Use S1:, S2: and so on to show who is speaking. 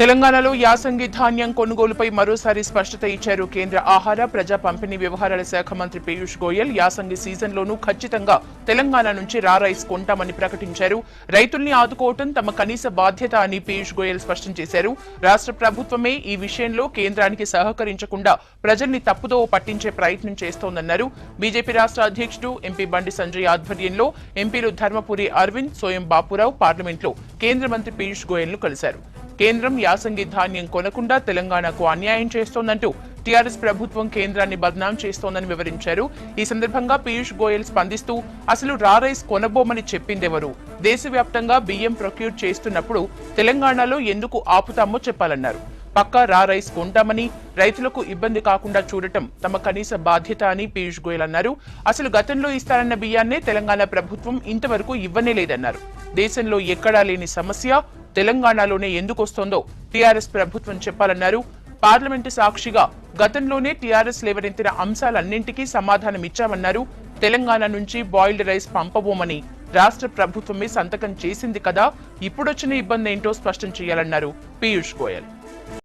S1: తెలంగాణలో యాసంగి ధాన్యం కొనుగోలుపై మరోసారి స్పష్టత ఇచ్చారు కేంద్ర ఆహార ప్రజా పంపిణీ వ్యవహారాల శాఖ మంత్రి పీయూష్ గోయల్. యాసంగి సీజన్లోనూ ఖచ్చితంగా తెలంగాణ నుంచి రా రైస్ కొంటామని ప్రకటించారు. రైతుల్ని ఆదుకోవటం తమ కనీస బాధ్యత అని పీయూష్ గోయల్ స్పష్టం చేశారు. రాష్ట్ర ప్రభుత్వమే ఈ విషయంలో కేంద్రానికి సహకరించకుండా ప్రజల్ని తప్పుదో పట్టించే ప్రయత్నం చేస్తోందన్నారు. బీజేపీ రాష్ట్ర అధ్యక్షుడు ఎంపీ బండి సంజయ్ ఆధ్వర్యంలో ఎంపీలు ధర్మపురి అరవింద్ సోయం బాపురావు పార్లమెంట్లో కేంద్ర మంత్రి పీయూష్ గోయల్ను కలిశారు. కేంద్రం యాసంగి ధాన్యం కొనకుండా తెలంగాణకు అన్యాయం చేస్తోందంటూ టీఆర్ఎస్ ప్రభుత్వం కేంద్రాన్ని బద్నాం చేస్తోందని వివరించారు. ఈ సందర్భంగా పీయూష్ గోయల్ స్పందిస్తూ అసలు రా రైస్ కొనబోమని చెప్పిందెవరు? దేశవ్యాప్తంగా బియ్యం ప్రొక్యూర్ చేస్తున్నప్పుడు తెలంగాణలో ఎందుకు ఆపుతామో చెప్పాలన్నారు. పక్కా రా రైస్ కొంటామని రైతులకు ఇబ్బంది కాకుండా చూడటం తమ కనీస బాధ్యత అని పీయూష్ గోయల్ అన్నారు. అసలు గతంలో ఇస్తారన్న బియ్యాన్నే తెలంగాణ ప్రభుత్వం ఇంతవరకు ఇవ్వనే లేదన్నారు. దేశంలో ఎక్కడా లేని సమస్య తెలంగాణలోనే ఎందుకు వస్తోందో టీఆర్ఎస్ ప్రభుత్వం చెప్పాలన్నారు. పార్లమెంటు సాక్షిగా గతంలోనే టీఆర్ఎస్ లేవనెత్తిన అంశాలన్నింటికీ సమాధానం ఇచ్చామన్నారు తెలంగాణ నుంచి బాయిల్డ్ రైస్ పంపబోమని రాష్ట్ర ప్రభుత్వమే సంతకం చేసింది కదా ఇప్పుడొచ్చిన ఇబ్బంది ఏంటో స్పష్టం చేయాలన్నారు. పీయూష్ గోయల్.